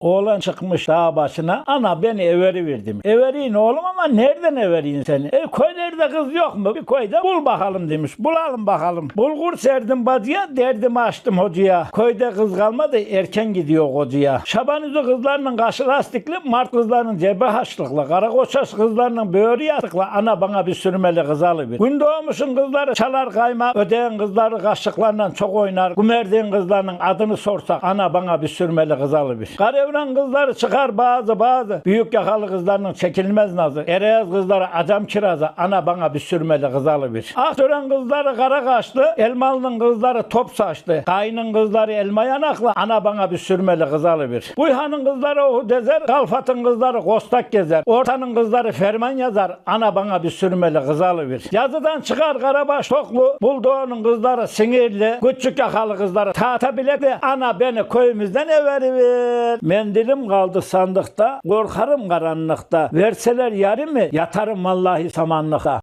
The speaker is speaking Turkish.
Oğlan çıkmış dağ başına. Ana beni everi verdim. Everiyim oğlum ama nereden everiyim seni? E köylerde kız yok mu? Bir koyda bul bakalım demiş. Bulalım bakalım. Bulgur serdim bacıya, derdimi açtım hocaya. Köyde kız kalmadı erken gidiyor hocaya. Şabanüzü kızlarının kaşı lastikli, Mart kızlarının cebi haşlıklı, Karakoças kızlarının böğrü yatıklı. Ana bana bir sürmeli kız alıver. Gün doğmuşun kızları çalar kayma, ödeyen kızları kaşıklarla çok oynar. Kumerdiğin kızlarının adını sorsak ana bana bir sürmeli kız alıver. Karevran kızları çıkar bazı bazı. Büyük yakalı kızlarının çekilmez nazı. Ereyaz kızları adam kirazı. Ana bana bir sürmeli kız alıver. Aktören kızları kara kaşlı. Elmalı'nın kızları top saçlı. Kayının kızları elma yanaklı. Ana bana bir sürmeli kız alıver. Buyhan'ın kızları ohu dezer. Kalfat'ın kızları kostak gezer. Ortanın kızları ferman yazar. Ana bana bir sürmeli kız alıver. Yazıdan çıkar karabaş toklu. Bulduğunun kızları sinirli. Küçük yakalı kızları tahta bilekli. Ana beni köyümüzden everiver. Mendilim kaldı sandıkta. Korkarım karanlıkta. Verseler yarımı yatarım vallahi samanlıkta.